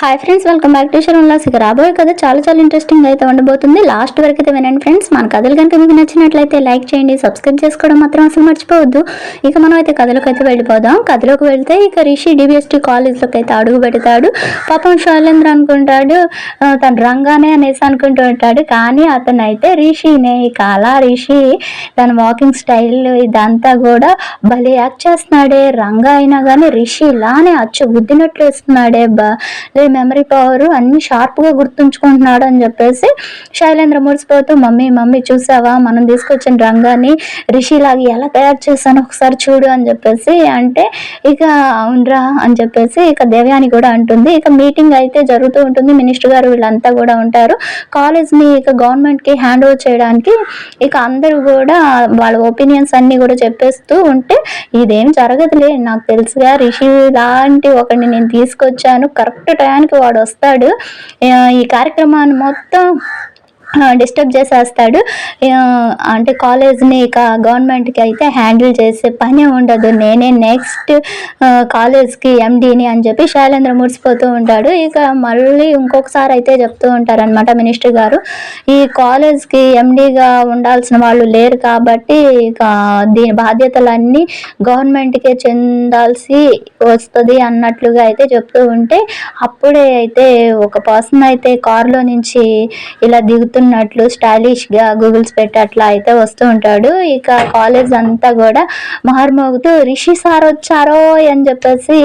Hi friends welcome back to షరణ్లాస్ ఇక రాబోయే కథ చాలా చాలా ఇంట్రెస్టింగ్ అయితే ఉండబోతుంది. లాస్ట్ వరకు అయితే వినండి ఫ్రెండ్స్ మన కథలు కనుక మీకు నచ్చినట్లయితే లైక్ చేయండి సబ్స్క్రైబ్ చేసుకోవడం మాత్రం అసలు మర్చిపోవద్దు. ఇక మనం అయితే కథలోకి అయితే వెళ్ళిపోదాం. కథలోకి వెళ్తే ఇక రిషి డిబిఎస్టీ కాలేజ్లోకి అయితే అడుగు పెడతాడు. పాపం శైలేంద్ర అనుకుంటాడు. తను రంగానే అనేసి అనుకుంటూ ఉంటాడు. కానీ అతను అయితే రిషినే. ఇక అలా రిషి తన వాకింగ్ స్టైల్ ఇదంతా కూడా భలే యాక్ట్ చేస్తున్నాడే. రంగా అయినా కానీ రిషి ఇలానే అచ్చు. గుద్దినట్లు ఇస్తున్నాడే బ. మెమరీ పవర్ అన్ని షార్ప్గా గుర్తుంచుకుంటున్నాడు అని చెప్పేసి శైలేంద్ర మురిసిపోతూ మమ్మీ మమ్మీ చూసావా? మనం తీసుకొచ్చిన రంగాన్ని రిషి లాగా ఎలా తయారు చేశాను ఒకసారి చూడు అని చెప్పేసి అంటే ఇక అవునరా అని చెప్పేసి ఇక దేవయాని కూడా అంటుంది. ఇక మీటింగ్ అయితే జరుగుతూ ఉంటుంది. మినిస్టర్ గారు వీళ్ళంతా కూడా ఉంటారు. కాలేజ్ని ఇక గవర్నమెంట్కి హ్యాండ్ ఓవర్ చేయడానికి ఇక అందరూ కూడా వాళ్ళ ఒపీనియన్స్ అన్ని కూడా చెప్పేస్తూ ఉంటే ఇదేం జరగదులే. నాకు తెలుసుగా రిషి లాంటి ఒకరిని నేను తీసుకొచ్చాను. కరెక్ట్ టైం టయానికి వాడు వస్తాడు ఈ కార్యక్రమాన్ని మొత్తం డిస్టర్బ్ చేసేస్తాడు. అంటే కాలేజ్ని ఇక గవర్నమెంట్కి అయితే హ్యాండిల్ చేసే పని ఉండదు. నేనే నెక్స్ట్ కాలేజ్కి ఎండీని అని చెప్పి శైలేంద్ర మురిసిపోతూ ఉంటాడు. ఇక మళ్ళీ ఇంకొకసారి అయితే చెప్తూ ఉంటారనమాట మినిస్టర్ గారు. ఈ కాలేజ్కి ఎండీగా ఉండాల్సిన వాళ్ళు లేరు కాబట్టి ఇక దీని బాధ్యతలన్నీ గవర్నమెంట్కే చెందాల్సి వస్తుంది అన్నట్లుగా అయితే చెప్తూ ఉంటే అప్పుడే అయితే ఒక పర్సన్ అయితే కారులో నుంచి ఇలా దిగుతూ దిగుతున్నట్లు స్టైలిష్గా గూగుల్స్ పెట్టి అట్లా అయితే వస్తూ ఉంటాడు. ఇక కాలేజ్ అంతా కూడా మహర్మోగుతూ రిషి సార్ వచ్చారో అని చెప్పేసి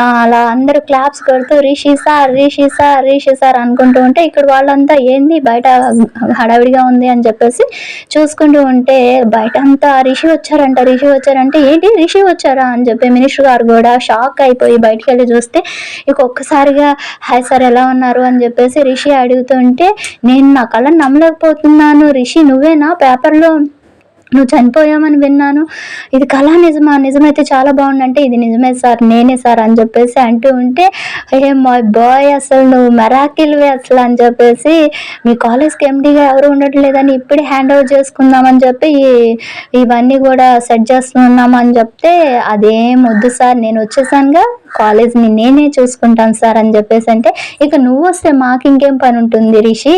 అలా అందరూ క్లాప్స్ కొడుతూ Rishi sir Rishi sir Rishi sir అనుకుంటూ ఉంటే ఇక్కడ వాళ్ళంతా ఏంది బయట హడావిడిగా ఉంది అని చెప్పేసి చూసుకుంటూ ఉంటే బయట అంతా రిషి వచ్చారంట రిషి వచ్చారంటే ఏంటి రిషి వచ్చారా అని చెప్పి మినిస్టర్ గారు కూడా షాక్ అయిపోయి బయటికి వెళ్ళి చూస్తే ఇక ఒక్కసారిగా హాయ్ సార్ ఎలా ఉన్నారు అని చెప్పేసి రిషి అడుగుతుంటే నేను నా చాలా నమ్మలేకపోతున్నాను. రిషి నువ్వేనా పేపర్లో నువ్వు చనిపోయామని విన్నాను. ఇది కళ నిజమా? నిజమైతే చాలా బాగుందంటే ఇది నిజమే సార్ నేనే సార్ అని చెప్పేసి అంటూ ఉంటే ఏ మై బాయ్ అసలు నువ్వు మెరాకిల్వే అసలు అని చెప్పేసి మీ కాలేజ్కి ఎండిగా ఎవరు ఉండట్లేదని ఇప్పుడే హ్యాండ్ ఓవర్ చేసుకుందామని చెప్పి ఇవన్నీ కూడా సెట్ చేస్తున్నామని చెప్తే అదేం వద్దు సార్ నేను వచ్చేసానుగా. కాలేజ్ని నేనే చూసుకుంటాను సార్ అని చెప్పేసి అంటే ఇక నువ్వు వస్తే మాకు ఇంకేం పని ఉంటుంది రిషి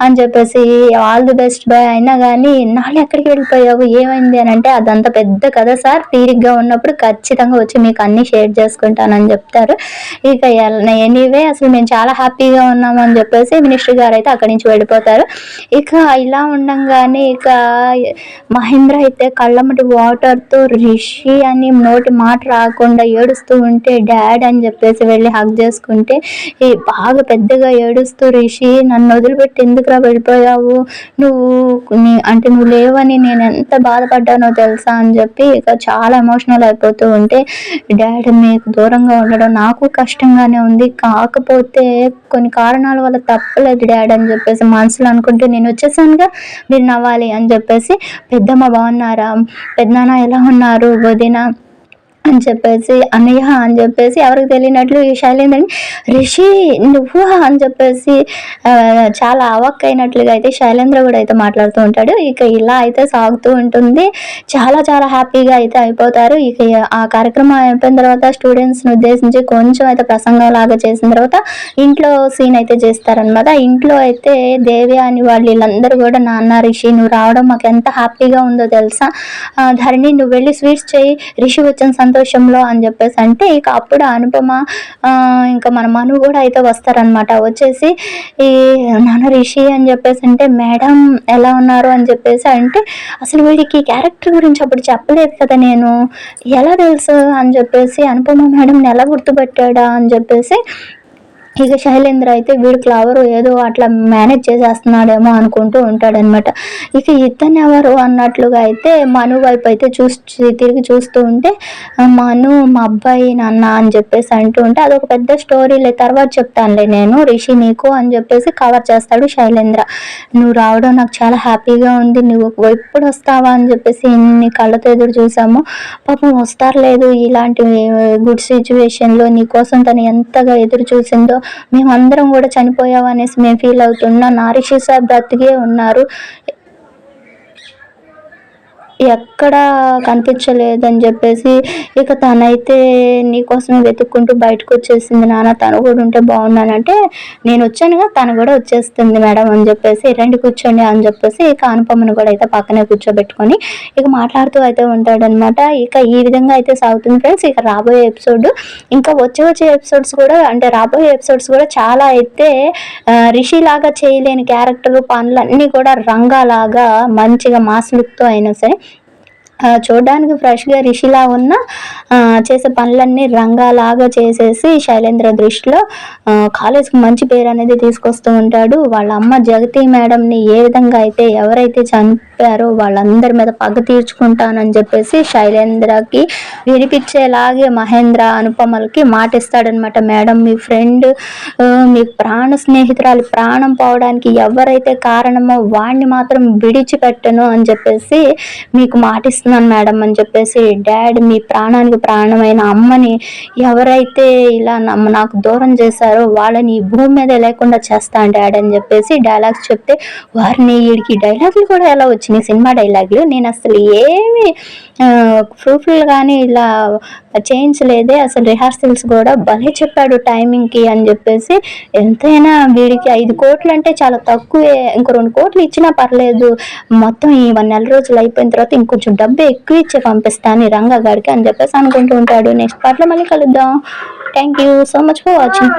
అని చెప్పేసి ఆల్ ది బెస్ట్ బాయ్ అయినా కానీ నాళ్ళు ఎక్కడికి వెళ్ళిపోయావు? ఏమైంది? అని అంటే అదంతా పెద్ద కథ సార్. తీరిగ్గా ఉన్నప్పుడు ఖచ్చితంగా వచ్చి మీకు అన్ని షేర్ చేసుకుంటానని చెప్తారు. ఇక ఎనీవే అసలు మేము చాలా హ్యాపీగా ఉన్నాము అని చెప్పేసి మినిస్టర్ గారు అయితే అక్కడి నుంచి వెళ్ళిపోతారు. ఇక ఇలా ఉండంగానే ఇక మహేంద్ర అయితే కళ్ళమటి వాటర్తో రిషి అని నోటి మాట రాకుండా ఏడుస్తూ ఉంటే డాడ్ అని చెప్పేసి వెళ్ళి హక్ చేసుకుంటే ఈ బాగా పెద్దగా ఏడుస్తూ రిషి నన్ను వదిలిపెట్టి ఎందుకురా వెళ్ళిపోయావు? నువ్వు నీ అంటే నువ్వు లేవని నేను ఎంత బాధపడ్డానో తెలుసా? అని చెప్పి ఇక చాలా ఎమోషనల్ అయిపోతూ ఉంటే డాడ్ మీకు దూరంగా ఉండడం నాకు కష్టంగానే ఉంది. కాకపోతే కొన్ని కారణాల వల్ల తప్పలేదు డాడ్ అని చెప్పేసి మనసులో అనుకుంటే నేను వచ్చేసానుగా మీరు నవ్వాలి అని చెప్పేసి పెద్దమ్మ బాగున్నారా? పెద్దనాన్న ఎలా ఉన్నారు? వదిన అని చెప్పేసి అన్నయ్య అని చెప్పేసి ఎవరికి తెలియనట్లు ఈ శైలేంద్రని రిషి నువ్వు అని చెప్పేసి చాలా అవక్ అయినట్లుగా అయితే శైలేంద్ర కూడా అయితే మాట్లాడుతూ ఉంటాడు. ఇక ఇలా అయితే సాగుతూ ఉంటుంది. చాలా చాలా హ్యాపీగా అయితే అయిపోతారు. ఇక ఆ కార్యక్రమం అయిపోయిన తర్వాత స్టూడెంట్స్ని ఉద్దేశించి కొంచెం అయితే ప్రసంగం లాగా చేసిన తర్వాత ఇంట్లో సీన్ అయితే చేస్తారనమాట ఇంట్లో అయితే దేవి అని వాళ్ళు వీళ్ళందరూ కూడా నాన్న రిషి నువ్వు రావడం మాకు ఎంత హ్యాపీగా ఉందో తెలుసా? ధరణి నువ్వు వెళ్ళి స్వీట్స్ చేయి. రిషి వచ్చిన సంతోషంలో అని చెప్పేసి అంటే ఇక అప్పుడు అనుపమ ఇంకా మన మను కూడా అయితే వస్తారనమాట వచ్చేసి ఈ నాన్న రిషి అని చెప్పేసి అంటే మేడం ఎలా ఉన్నారు? అని చెప్పేసి అంటే అసలు వీడికి క్యారెక్టర్ గురించి అప్పుడు చెప్పలేదు కదా నేను. ఎలా తెలుసు? అని చెప్పేసి అనుపమ మేడం ఎలా గుర్తుపెట్టాడా అని చెప్పేసి ఇక శైలేంద్ర అయితే వీడు క్లవరు ఏదో అట్లా మేనేజ్ చేసేస్తున్నాడేమో అనుకుంటూ ఉంటాడనమాట ఇక ఇతను ఎవరు అన్నట్లుగా అయితే మను వైపు అయితే చూసి తిరిగి చూస్తూ ఉంటే మను మా అబ్బాయి నాన్న అని చెప్పేసి అంటూ ఉంటే అదొక పెద్ద స్టోరీలే తర్వాత చెప్తానులే నేను రిషి నీకు అని చెప్పేసి కవర్ చేస్తాడు శైలేంద్ర. నువ్వు రావడం నాకు చాలా హ్యాపీగా ఉంది నువ్వు ఎప్పుడు వస్తావా అని చెప్పేసి ఇన్ని కళ్ళతో ఎదురు చూసాము పాపం వస్తారలేదు ఇలాంటి గుడ్ సిచ్యువేషన్లో నీ కోసం తను ఎంతగా ఎదురు చూసిందో మేమందరం కూడా చనిపోయావు అనేసి మేము ఫీల్ అవుతున్నాం. నారిషి సార్ బ్రతికే ఉన్నారు. ఎక్కడ కనిపించలేదని చెప్పేసి ఇక తనైతే నీకోసమే వెతుక్కుంటూ బయటకు వచ్చేసింది నాన్న. తను కూడా ఉంటే బాగున్నానంటే నేను వచ్చానుగా తను కూడా వచ్చేస్తుంది మేడం అని చెప్పేసి రండి కూర్చోండి అని చెప్పేసి ఇక అనుపమను కూడా అయితే పక్కనే కూర్చోబెట్టుకొని ఇక మాట్లాడుతూ అయితే ఉంటాడనమాట. ఇక ఈ విధంగా అయితే సాగుతుంది ఫ్రెండ్స్. ఇక రాబోయే ఎపిసోడ్ ఇంకా వచ్చే వచ్చే ఎపిసోడ్స్ కూడా అంటే రాబోయే ఎపిసోడ్స్ కూడా చాలా అయితే రిషిలాగా చేయలేని క్యారెక్టర్ పనులన్నీ కూడా రంగాలాగా మంచిగా మాస్ లుక్తో అయినా సరే చూడడానికి ఫ్రెష్గా రిషిలా ఉన్న చేసే పనులన్నీ రంగాలాగా చేసేసి శైలేంద్ర దృష్టిలో కాలేజ్కి మంచి పేరు అనేది తీసుకొస్తూ ఉంటాడు. వాళ్ళ అమ్మ జగతి మేడంని ఏ విధంగా అయితే ఎవరైతే చనిపోయారో వాళ్ళందరి మీద పగ తీర్చుకుంటానని చెప్పేసి శైలేంద్రకి వినిపించేలాగే మహేంద్ర అనుపమలకి మాటిస్తాడనమాట మేడం మీ ఫ్రెండ్ మీ ప్రాణ స్నేహితురాలి ప్రాణం పోవడానికి ఎవరైతే కారణమో వాడిని మాత్రం విడిచిపెట్టను అని చెప్పేసి మీకు చేస్తున్నాను మేడం అని చెప్పేసి డాడ్ మీ ప్రాణానికి ప్రాణమైన అమ్మని ఎవరైతే ఇలా నమ్మ- నాకు దూరం చేశారో వాళ్ళని ఈ భూమి మీద లేకుండా చేస్తాను డాడ్ అని చెప్పేసి డైలాగ్స్ చెప్తే వారిని వీడికి డైలాగులు కూడా ఎలా వచ్చినాయి సినిమా డైలాగులు? నేను అసలు ఏమి ప్రూఫ్లు కానీ ఇలా చేయించలేదే అసలు రిహార్సల్స్ కూడా భలే చెప్పాడు టైమింగ్కి అని చెప్పేసి ఎంతైనా వీడికి ఐదు కోట్లు అంటే చాలా తక్కువే ఇంకో రెండు కోట్లు ఇచ్చినా పర్లేదు మొత్తం ఈ వన్ నెల రోజులు అయిపోయిన తర్వాత ఇంకొంచెం డబ్బు ఎక్కువ ఇచ్చి పంపిస్తాను ఈ రంగా గారికి అని చెప్పేసి అనుకుంటూ ఉంటాడు. నెక్స్ట్ పార్ట్లో మళ్ళీ కలుద్దాం. Thank you so much for watching